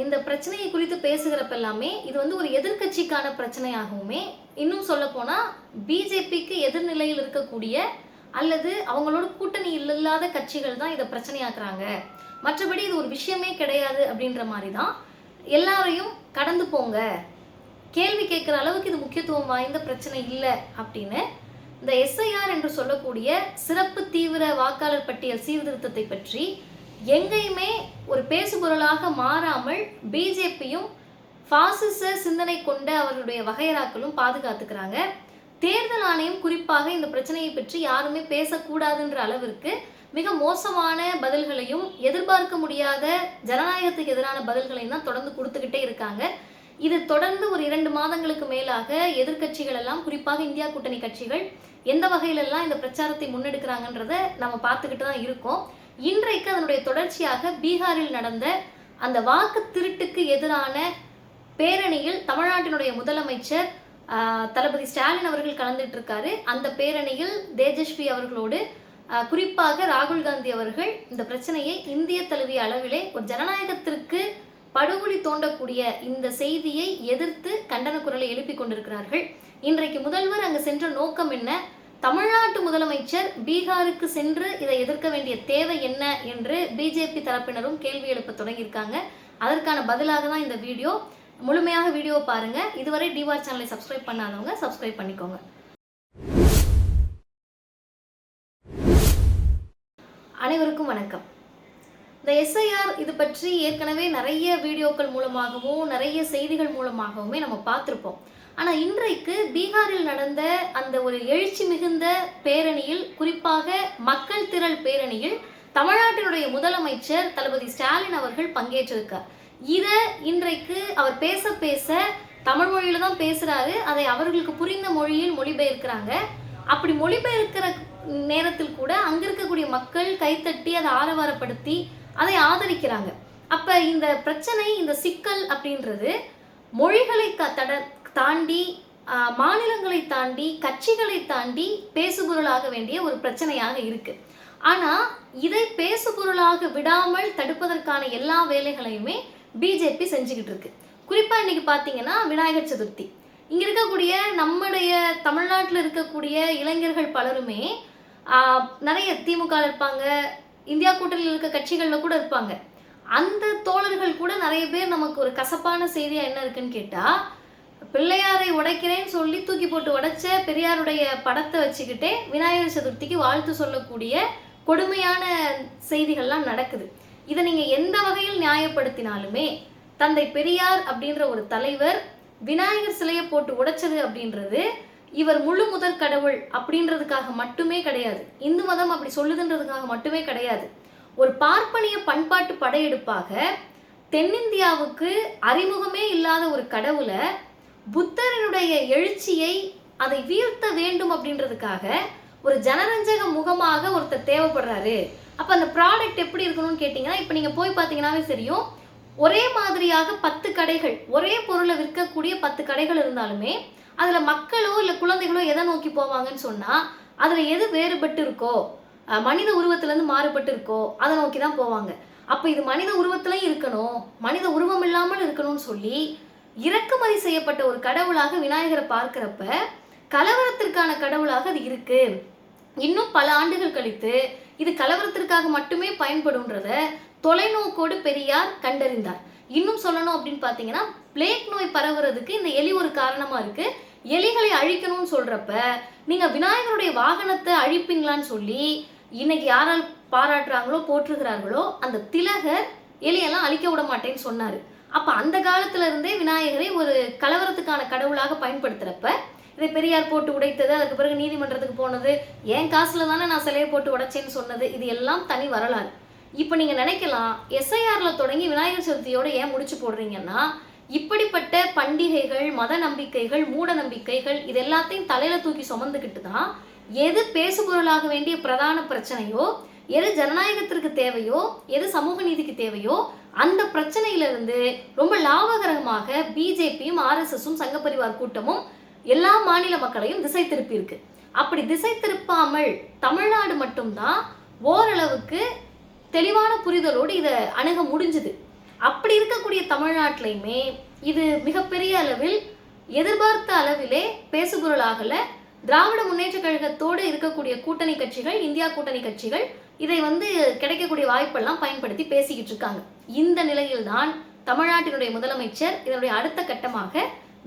இந்த பிரச்சனையை குறித்து பேசுகிறப்ப எல்லாமே இது வந்து ஒரு எதிர்க்கட்சிக்கான பிரச்சனையாகவுமே இன்னும் சொல்ல போனால் பிஜேபிக்கு எதிர்நிலையில் இருக்கக்கூடிய அல்லது அவங்களோட கூட்டணி இல்லாத கட்சிகள் தான் இதை பிரச்சனையாக்குறாங்க. மற்றபடி இது ஒரு விஷயமே கிடையாது அப்படின்ற மாதிரி தான் எல்லாரையும் கடந்து போங்க. கேள்வி கேட்குற அளவுக்கு இது முக்கியத்துவம் வாய்ந்த பிரச்சனை இல்லை அப்படின்னு இந்த எஸ்ஐஆர் என்று சொல்லக்கூடிய சிறப்பு தீவிர வாக்காளர் பட்டியல் சீர்திருத்தத்தை பற்றி எங்கேயுமே ஒரு பேசுபொருளாக மாறாமல் பிஜேபியும் பாசிச சிந்தனை கொண்ட அவர்களுடைய வகையறாக்களும் பாதுகாத்துக்கிறாங்க. தேர்தல் ஆணையம் குறிப்பாக இந்த பிரச்சனையை பற்றி யாருமே பேசக்கூடாதுன்ற அளவிற்கு மிக மோசமான பதில்களையும் எதிர்பார்க்க முடியாத ஜனநாயகத்துக்கு எதிரான பதில்களையும் தான் தொடர்ந்து கொடுத்துக்கிட்டே இருக்காங்க. இது தொடர்ந்து ஒரு இரண்டு மாதங்களுக்கு மேலாக எதிர்கட்சிகள் எல்லாம் குறிப்பாக இந்தியா கூட்டணி கட்சிகள் எந்த வகையிலெல்லாம் இந்த பிரச்சாரத்தை முன்னெடுக்கிறாங்கன்றத நம்ம பார்த்துக்கிட்டு தான் இருக்கோம். இன்றைக்கு அதனுடைய தொடர்ச்சியாக பீகாரில் நடந்த அந்த வாக்கு திருட்டுக்கு எதிரான பேரணியில் தமிழ்நாட்டினுடைய முதலமைச்சர் தளபதி ஸ்டாலின் அவர்கள் கலந்துட்டு இருக்காரு. அந்த பேரணியில் தேஜஸ்வி அவர்களோடு குறிப்பாக ராகுல் காந்தி அவர்கள் இந்த பிரச்சனையை இந்திய தழுவிய அளவிலே ஒரு ஜனநாயகத்திற்கு படுகொலி தோண்டக்கூடிய இந்த செய்தியை எதிர்த்து கண்டன குரலை எழுப்பிக் கொண்டிருக்கிறார்கள். இன்றைக்கு முதல்வர் அங்கு சென்ற நோக்கம் என்ன? தமிழ்நாட்டு முதலமைச்சர் பீகாருக்கு சென்று இதை எதிர்க்க வேண்டிய தேவை என்ன என்று பிஜேபி தரப்பினரும் கேள்வி எழுப்ப தொடங்கியிருக்காங்க. அதற்கான பதிலாக தான் இந்த வீடியோ. முழுமையாக வீடியோ பாருங்க. இதுவரை டிவார் சேனலை சப்ஸ்கிரைப் பண்ணாதவங்க சப்ஸ்கிரைப் பண்ணிக்கோங்க. அனைவருக்கும் வணக்கம். இந்த எஸ்ஐஆர் இது பற்றி ஏற்கனவே நிறைய வீடியோக்கள் மூலமாகவும் நிறைய செய்திகள் மூலமாகவுமே நம்ம பார்த்துருப்போம். ஆனால் இன்றைக்கு பீகாரில் நடந்த அந்த ஒரு எழுச்சி மிகுந்த பேரணியில் குறிப்பாக மக்கள் திரள் பேரணியில் தமிழ்நாட்டினுடைய முதலமைச்சர் தளபதி ஸ்டாலின் அவர்கள் பங்கேற்றிருக்கார். இதை இன்றைக்கு அவர் பேச பேச தமிழ் மொழியில தான் பேசுறாரு. அதை அவர்களுக்கு புரிந்த மொழியில் மொழிபெயர்க்கிறாங்க. அப்படி மொழிபெயர்க்கிற நேரத்தில் கூட அங்க இருக்கக்கூடிய மக்கள் கைத்தட்டி அதை ஆரவாரப்படுத்தி அதை ஆதரிக்கிறாங்க. அப்ப இந்த பிரச்சனை இந்த சிக்கல் அப்படின்றது மொழிகளை க- தட தாண்டி மாநிலங்களை தாண்டி கட்சிகளை தாண்டி பேசுபொருளாக வேண்டிய ஒரு பிரச்சனையாக இருக்கு. ஆனா இதை பேசுபொருளாக விடாமல் தடுப்பதற்கான எல்லா வேலைகளையுமே பிஜேபி செஞ்சுக்கிட்டு இருக்கு. குறிப்பா இன்னைக்கு பாத்தீங்கன்னா விநாயகர் சதுர்த்தி. இங்க இருக்கக்கூடிய நம்முடைய தமிழ்நாட்டில் இருக்கக்கூடிய இளைஞர்கள் பலருமே நிறைய திமுக இருப்பாங்க இந்தியா கூட்டணியில் இருக்க கட்சிகளில் கூட இருப்பாங்க. அந்த தோழர்கள் கூட நிறைய பேர் நமக்கு ஒரு கசப்பான செய்தியா என்ன இருக்குன்னு கேட்டா பிள்ளையாரை உடைக்கிறேன்னு சொல்லி தூக்கி போட்டு உடைச்ச பெரியாருடைய படத்தை வச்சுக்கிட்டே விநாயகர் சதுர்த்திக்கு வாழ்த்து சொல்லக்கூடிய கொடுமையான செய்திகள்லாம் நடக்குது. இதை நீங்கள் எந்த வகையில் நியாயப்படுத்தினாலுமே தந்தை பெரியார் அப்படின்ற ஒரு தலைவர் விநாயகர் சிலையை போட்டு உடைச்சது அப்படின்றது இவர் முழு முதற் கடவுள் அப்படின்றதுக்காக மட்டுமே கிடையாது. இந்து மதம் அப்படி சொல்லுதுன்றதுக்காக மட்டுமே கிடையாது. ஒரு பார்ப்பனிய பண்பாட்டு படையெடுப்பாக தென்னிந்தியாவுக்கு அறிமுகமே இல்லாத ஒரு கடவுளை புத்தரனுடைய எழுச்சியை அதை வீழ்த்த வேண்டும் அப்படின்றதுக்காக ஒரு ஜனரஞ்சக முகமாக ஒருத்தர் தேவைப்படுறாரு. அப்போ அந்த ப்ராடக்ட் எப்படி இருக்கணும்னு கேட்டிங்கன்னா இப்போ நீங்கள் போய் பார்த்தீங்கன்னாவே தெரியும் ஒரே மாதிரியாக பத்து கடைகள் ஒரே பொருளை விற்கக்கூடிய பத்து கடைகள் இருந்தாலுமே அதில் மக்களோ இல்லை குழந்தைகளோ எதை நோக்கி போவாங்கன்னு சொன்னால் அதில் எது வேறுபட்டு இருக்கோ மனித உருவத்துலேருந்து மாறுபட்டு இருக்கோ அதை நோக்கி தான் போவாங்க. அப்போ இது மனித உருவத்திலையும் இருக்கணும் மனித உருவம் இல்லாமல் இருக்கணும்னு சொல்லி இறக்குமதி செய்யப்பட்ட ஒரு கடவுளாக விநாயகரை பார்க்குறப்ப கலவரத்திற்கான கடவுளாக அது இருக்கு. இன்னும் பல ஆண்டுகள் கழித்து இது கலவரத்திற்காக மட்டுமே பயன்படும்ன்றத தொலைநோக்கோடு பெரியார் கண்டறிந்தார். இன்னும் சொல்லணும் அப்படின்னு பார்த்தீங்கன்னா பிளேக் நோய் பரவுறதுக்கு இந்த எலி ஒரு காரணமாக இருக்கு. எலிகளை அழிக்கணும்னு சொல்றப்ப நீங்க விநாயகருடைய வாகனத்தை அழிப்பீங்களான்னு சொல்லி இன்னைக்கு யாரால் பாராட்டுறாங்களோ போற்றுகிறார்களோ அந்த திலகர் எலியெல்லாம் அழிக்க விட மாட்டேன்னு சொன்னாரு. அப்ப அந்த காலத்துல இருந்தே விநாயகரை ஒரு கலவரத்துக்கான கடவுளாக பயன்படுத்துறப்ப இதை பெரியார் போட்டு உடைத்தது அதுக்கு பிறகு நீதிமன்றத்துக்கு போனது என் காசுல தானே நான் சிலையை போட்டு உடைச்சேன்னு சொன்னது இது எல்லாம் தனி வரலாறு. இப்போ நீங்க நினைக்கலாம் எஸ்ஐஆர்ல தொடங்கி விநாயகர் சதுர்த்தியோட ஏன் முடிச்சு போடுறீங்கன்னா இப்படிப்பட்ட பண்டிகைகள் மத நம்பிக்கைகள் மூட நம்பிக்கைகள் இது எல்லாத்தையும் தலையில தூக்கி சுமந்துக்கிட்டு தான் எது பேசுபொருளாக வேண்டிய பிரதான பிரச்சனையோ எது ஜனநாயகத்திற்கு தேவையோ எது சமூக நீதிக்கு தேவையோ அந்த பிரச்சனையிலிருந்து ரொம்ப லாபகரமாக பிஜேபியும் ஆர்எஸ்எஸும் சங்கப்பரிவார் கூட்டமும் எல்லா மாநில மக்களையும் திசை திருப்பியிருக்கு. அப்படி திசை திருப்பாமல் தமிழ்நாடு மட்டும்தான் ஓரளவுக்கு தெளிவான புரிதலோடு இதை அணுக முடிஞ்சுது. அப்படி இருக்கக்கூடிய தமிழ்நாட்டிலையுமே இது மிகப்பெரிய அளவில் எதிர்பார்த்த அளவிலே பேசுபொருளாகல. திராவிட முன்னேற்ற கழகத்தோடு இருக்கக்கூடிய கூட்டணி கட்சிகள் இந்தியா கூட்டணி கட்சிகள் இதை வந்து கிடைக்கக்கூடிய வாய்ப்பெல்லாம் பயன்படுத்தி பேசிக்கிட்டு இருக்காங்க. இந்த நிலையில்தான் தமிழ்நாட்டினுடைய முதலமைச்சர் இதனுடைய அடுத்த கட்டமாக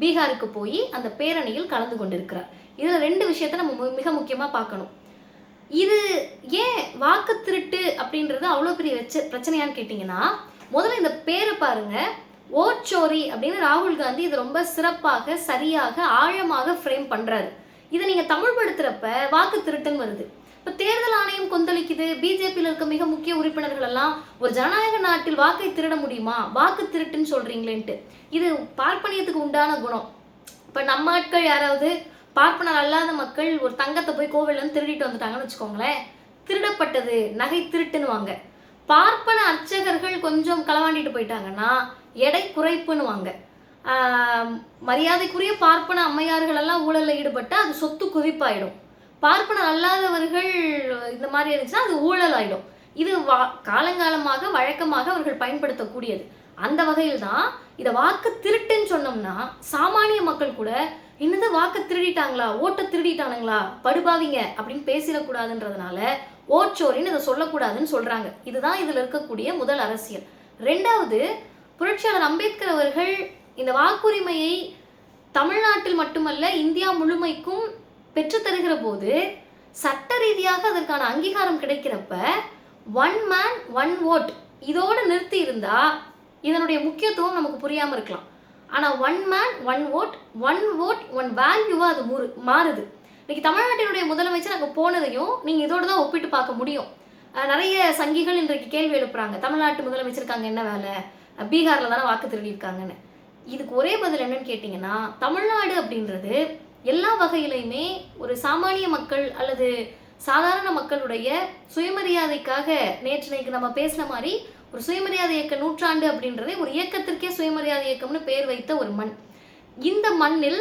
பீகாருக்கு போய் அந்த பேரணியில் கலந்து கொண்டிருக்கிறார். இதில் ரெண்டு விஷயத்த நம்ம மு- மிக முக்கியமாக பார்க்கணும். இது ஏன் வாக்கு திருட்டு அப்படின்றது அவ்வளோ பெரிய பிரச்சனையான்னு கேட்டிங்கன்னா முதல்ல இந்த பேரை பாருங்க. ஓச்சோரி அப்படின்னு ராகுல் காந்தி இது ரொம்ப சிறப்பாக சரியாக ஆழமாக ஃப்ரேம் பண்ணுறாரு இதை நீங்கள் தமிழ் படுத்துகிறப்ப வாக்கு திருட்டுன்னு வருது. இப்போ தேர்தல் ஆணையம் கொந்தளிக்குது. பிஜேபியில் இருக்க மிக முக்கிய உறுப்பினர்கள் எல்லாம் ஒரு ஜனநாயக நாட்டில் வாக்கை திருட முடியுமா? வாக்கு திருட்டுன்னு சொல்கிறீங்களேன்ட்டு இது பார்ப்பனியத்துக்கு உண்டான குணம். இப்போ நம்ம ஆட்கள் யாராவது பார்ப்பனர் அல்லாத மக்கள் ஒரு தங்கத்தை போய் கோவிலில் இருந்து திருடிட்டு வந்துட்டாங்கன்னு வச்சுக்கோங்களேன். திருடப்பட்டது நகை திருட்டுன்னுவாங்க. பார்ப்பன அர்ச்சகர்கள் கொஞ்சம் களவாண்டிட்டு போயிட்டாங்கன்னா எடை குறைப்புன்னுவாங்க. வாங்க மரியாதைக்குரிய பார்ப்பன அம்மையார்கள் எல்லாம் ஈடுபட்டால் அது சொத்து குவிப்பாயிடும். பார்ப்பனர் அல்லாதவர்கள் இந்த மாதிரி இருந்துச்சுன்னா அது ஊழல் ஆயிடும் இது வா காலங்காலமாக வழக்கமாக அவர்கள் பயன்படுத்தக்கூடியது. அந்த வகையில் தான் இதை வாக்கு திருட்டுன்னு சொன்னோம்னா சாமானிய மக்கள் கூட என்னது வாக்கு திருடிட்டாங்களா? ஓட்டை திருடிட்டானுங்களா? படுபாவிங்க அப்படின்னு பேசிடக்கூடாதுன்றதுனால ஓச்சோரின்னு இதை சொல்லக்கூடாதுன்னு சொல்றாங்க. இதுதான் இதில் இருக்கக்கூடிய முதல் அரசியல். ரெண்டாவது புரட்சியாளர் அம்பேத்கர் அவர்கள் இந்த வாக்குரிமையை தமிழ்நாட்டில் மட்டுமல்ல இந்தியா முழுமைக்கும் பெற்றுத்தருகிற போது சட்ட ரீதியாக அதற்கான அங்கீகாரம் கிடைக்கிறப்ப ஒன் மேன் ஒன் ஓட் இதோட நிறுத்தி இருந்தா இதனுடைய முக்கியத்துவம் நமக்கு புரியாமல் இருக்கலாம். ஆனால் one man one vote one vote one வேல்யூவாக அது முறு மாறுது. இன்னைக்கு தமிழ்நாட்டினுடைய முதலமைச்சர் அங்கே போனதையும் நீங்கள் இதோடு தான் ஒப்பிட்டு பார்க்க முடியும். நிறைய சங்கிகள் இன்றைக்கு கேள்வி எழுப்புறாங்க. தமிழ்நாட்டு முதலமைச்சருக்கு அங்க என்ன வேலை? பீகாரில் தானே வாக்கு திருடியிருக்காங்கன்னு. இதுக்கு ஒரே பதில் என்னன்னு கேட்டிங்கன்னா தமிழ்நாடு அப்படின்றது எல்லா வகையிலையுமே ஒரு சாமானிய மக்கள் அல்லது சாதாரண மக்களுடைய சுயமரியாதைக்காக நேற்று நம்ம பேசின மாதிரி ஒரு சுயமரியாதை இயக்க நூற்றாண்டு அப்படின்றதே ஒரு இயக்கத்திற்கே சுயமரியாதை இயக்கம்னு பேர் வைத்த ஒரு மண். இந்த மண்ணில்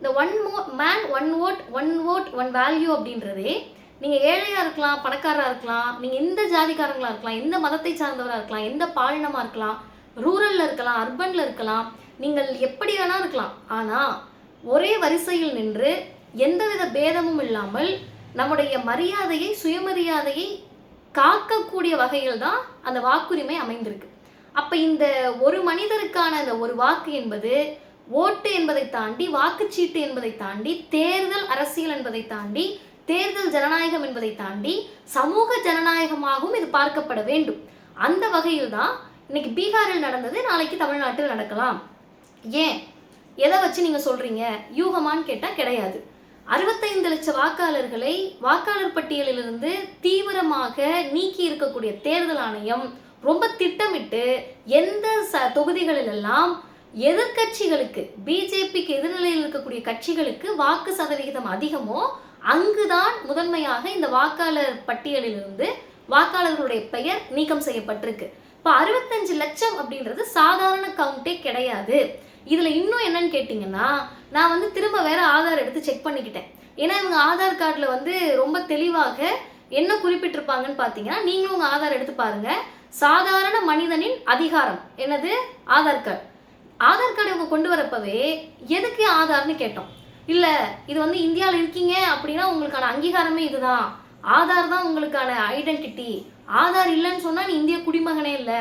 இந்த ஒன் மோ man one vote one vote one value அப்படின்றதே நீங்கள் ஏழையாக இருக்கலாம் பணக்காரராக இருக்கலாம் நீங்கள் எந்த ஜாதிக்காரங்களாக இருக்கலாம் எந்த மதத்தை சார்ந்தவராக இருக்கலாம் எந்த பாலினமாக இருக்கலாம் ரூரல்ல இருக்கலாம் அர்பனில் இருக்கலாம் நீங்கள் எப்படி வேணால் இருக்கலாம். ஆனால் ஒரே வரிசையில் நின்று எந்தவித பேதமும் இல்லாமல் நம்முடைய மரியாதையை சுயமரியாதையை காக்கக்கூடிய வகையில் தான் அந்த வாக்குரிமை அமைந்திருக்கு. அப்போ இந்த ஒரு மனிதருக்கான அந்த ஒரு வாக்கு என்பது ஓட்டு என்பதை தாண்டி வாக்குச்சீட்டு என்பதை தாண்டி தேர்தல் அரசியல் என்பதை தாண்டி தேர்தல் ஜனநாயகம் என்பதை தாண்டி சமூக ஜனநாயகமாகவும் இது பார்க்கப்பட வேண்டும். அந்த வகையில் தான் இன்னைக்கு பீகாரில் நடந்தது நாளைக்கு தமிழ்நாட்டில் நடக்கலாம். ஏன்? எதை வச்சு நீங்கள் சொல்கிறீங்க யூகமான்னு கேட்டால் கிடையாது. அறுபத்தைந்து லட்சம் வாக்காளர்களை வாக்காளர் பட்டியலிலிருந்து தீவிரமாக நீக்கி இருக்கக்கூடிய தேர்தல் ஆணையம் ரொம்ப திட்டமிட்டு எந்த ச தொகுதிகளிலெல்லாம் எதிர்க்கட்சிகளுக்கு பிஜேபிக்கு எதிர்நிலையில் இருக்கக்கூடிய கட்சிகளுக்கு வாக்கு சதவிகிதம் அதிகமோ அங்குதான் முதன்மையாக இந்த வாக்காளர் பட்டியலிலிருந்து வாக்காளர்களுடைய பெயர் நீக்கம் செய்யப்பட்டிருக்கு. இப்போ அறுபத்தஞ்சு லட்சம் அப்படின்றது சாதாரண கவுண்டே கிடையாது. இதில் இன்னும் என்னன்னு கேட்டிங்கன்னா நான் வந்து திரும்ப வேற ஆதார் எடுத்து செக் பண்ணிக்கிட்டேன். ஏன்னா இவங்க ஆதார் கார்டில் வந்து ரொம்ப தெளிவாக என்ன குறிப்பிட்டிருப்பாங்கன்னு பார்த்தீங்கன்னா நீங்களும் உங்கள் ஆதார் எடுத்து பாருங்க. சாதாரண மனிதனின் அதிகாரம். என்னது? ஆதார் கார்டு ஆதார் கார்டு இவங்க கொண்டு வரப்பவே எதுக்கு ஆதார்னு கேட்டோம். இல்லை இது வந்து இந்தியாவில் இருக்கீங்க அப்படின்னா உங்களுக்கான அங்கீகாரமே இதுதான். ஆதார் தான் உங்களுக்கான ஐடென்டிட்டி ஆதார் இல்லைன்னு சொன்னால் நீ இந்திய குடிமகனே இல்லை.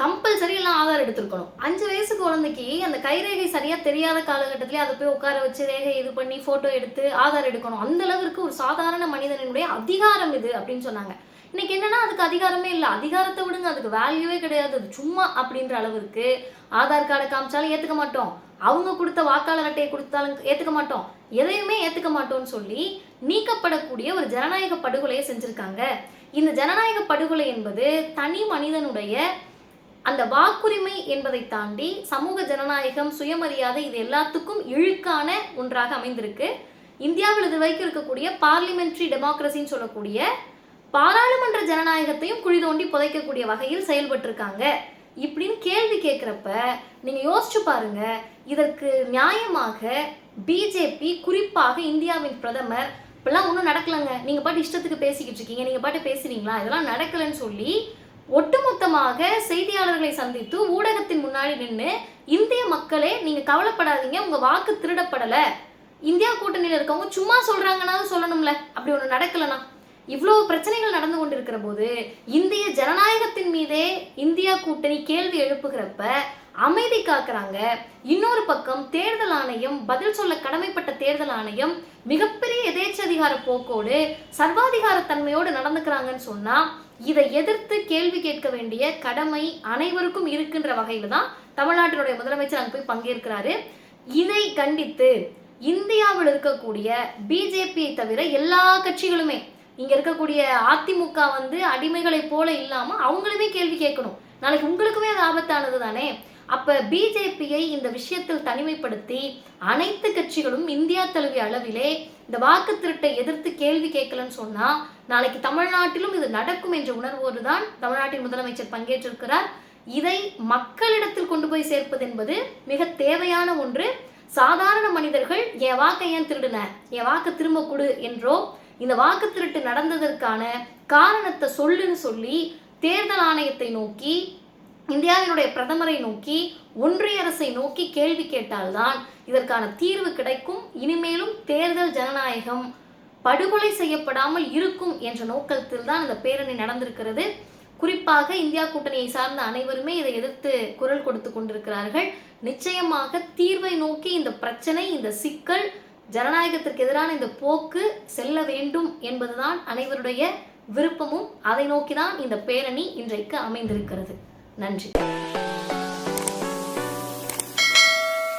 கம்பல்சரி எல்லாம் ஆதார் எடுத்திருக்கணும். அஞ்சு வயசு குழந்தைக்கு அந்த கைரேகை சரியாக தெரியாத காலகட்டத்திலே அதை போய் உட்கார வச்சு ரேகை இது பண்ணி ஃபோட்டோ எடுத்து ஆதார் எடுக்கணும். அந்த அளவிற்கு ஒரு சாதாரண மனிதனுடைய அதிகாரம் இது அப்படின்னு சொன்னாங்க. இன்னைக்கு என்னன்னா அதுக்கு அதிகாரமே இல்லை. அதிகாரத்தை விடுங்க. அதுக்கு வேல்யூவே கிடையாது. அது சும்மா அப்படின்ற அளவுக்கு ஆதார் கார்டை காமிச்சாலும் ஏற்றுக்க மாட்டோம். அவங்க கொடுத்த வாக்காளர் அட்டையை கொடுத்தாலும் ஏற்றுக்க மாட்டோம். எதையுமே ஏற்றுக்க மாட்டோம்னு சொல்லி நீக்கப்படக்கூடிய ஒரு ஜனநாயக படுகொலையை செஞ்சுருக்காங்க. இந்த ஜனநாயக படுகொலை என்பது தனி மனிதனுடைய அந்த வாக்குரிமை என்பதை தாண்டி சமூக ஜனநாயகம் சுயமரியாதை இது எல்லாத்துக்கும் இழுக்கான ஒன்றாக அமைந்திருக்கு. இந்தியாவில் இது வரைக்கும் இருக்கக்கூடிய பார்லிமெண்ட்ரி டெமோக்ரஸின்னு சொல்லக்கூடிய பாராளுமன்ற ஜனநாயகத்தையும் குழி தோண்டி புதைக்கக்கூடிய வகையில் செயல்பட்டிருக்காங்க. இப்படின்னு கேள்வி கேட்குறப்ப நீங்கள் யோசிச்சு பாருங்க. இதற்கு நியாயமாக பிஜேபி குறிப்பாக இந்தியாவின் பிரதமர் இப்பெல்லாம் ஒன்றும் நடக்கலைங்க. நீங்கள் பாட்டு இஷ்டத்துக்கு பேசிக்கிட்டு இருக்கீங்க. நீங்கள் பாட்டு பேசுறீங்களா? இதெல்லாம் நடக்கலைன்னு சொல்லி ஒட்டுமொத்தமாக செய்தியாளர்களை சந்தித்து ஊடகத்தின் முன்னாடி நின்று இந்திய மக்களே நீங்கள் கவலைப்படாதீங்க. உங்கள் வாக்கு திருடப்படலை. இந்தியா கூட்டணியில் இருக்கவங்க சும்மா சொல்கிறாங்கன்னாலும் சொல்லணும்ல. அப்படி ஒன்று நடக்கலனா. இவ்வளோ பிரச்சனைகள் நடந்து கொண்டிருக்கிற போது இந்திய ஜனநாயகத்தின் மீதே இந்தியா கூட்டணி கேள்வி எழுப்புகிறப்ப அமைதி காக்குறாங்க. இன்னொரு பக்கம் தேர்தல் ஆணையம் பதில் சொல்ல கடமைப்பட்ட தேர்தல் ஆணையம் மிகப்பெரிய எதேச்சதிகார போக்கோடு சர்வாதிகார தன்மையோடு நடந்துக்கிறாங்கன்னு சொன்னா இதை எதிர்த்து கேள்வி கேட்க வேண்டிய கடமை அனைவருக்கும் இருக்கின்ற வகையில தான் தமிழ்நாட்டினுடைய முதலமைச்சர் அங்கே போய் பங்கேற்கிறாரு. இதை கண்டித்து இந்தியாவில் இருக்கக்கூடிய பிஜேபியை தவிர எல்லா கட்சிகளுமே இங்கே இருக்கக்கூடிய அதிமுக வந்து அடிமைகளைப் போல இல்லாமல் அவங்களுமே கேள்வி கேட்கணும். நாளைக்கு உங்களுக்குமே அது ஆபத்தானது தானே? அப்போ பிஜேபியை இந்த விஷயத்தில் தனிமைப்படுத்தி அனைத்து கட்சிகளும் இந்தியா தழுவிய அளவிலே இந்த வாக்கு திருட்டை எதிர்த்து கேள்வி கேட்கலன்னு சொன்னால் நாளைக்கு தமிழ்நாட்டிலும் இது நடக்கும் என்ற உணர்வோடு தான் தமிழ்நாட்டின் முதலமைச்சர் பங்கேற்றிருக்கிறார். இதை மக்களிடத்தில் கொண்டு போய் சேர்ப்பது என்பது மிக தேவையான ஒன்று. சாதாரண மனிதர்கள் என் வாக்கை ஏன் திருடுன? என் வாக்கு திரும்ப கொடு என்றோ இந்த வாக்கு திருட்டு நடந்ததற்கான காரணத்தை சொல்லுன்னு சொல்லி தேர்தல் ஆணையத்தை நோக்கி இந்தியாவினுடைய பிரதமரை நோக்கி ஒன்றிய அரசை நோக்கி கேள்வி கேட்டால்தான் இதற்கான தீர்வு கிடைக்கும். இனிமேலும் தேர்தல் ஜனநாயகம் படுகொலை செய்யப்படாமல் இருக்கும் என்ற நோக்கத்தில் தான் இந்த பேரணி நடந்திருக்கிறது. குறிப்பாக இந்தியா கூட்டணியை சார்ந்த அனைவருமே இதை எதிர்த்து குரல் கொடுத்து கொண்டிருக்கிறார்கள். நிச்சயமாக தீர்வை நோக்கி இந்த பிரச்சனை இந்த சிக்கல் ஜனநாயகத்திற்கு எதிரான இந்த போக்கு செல்ல வேண்டும் என்பதுதான் அனைவருடைய விருப்பமும். அதை நோக்கிதான் இந்த பேரணி இன்றைக்கு அமைந்திருக்கிறது. நன்றி.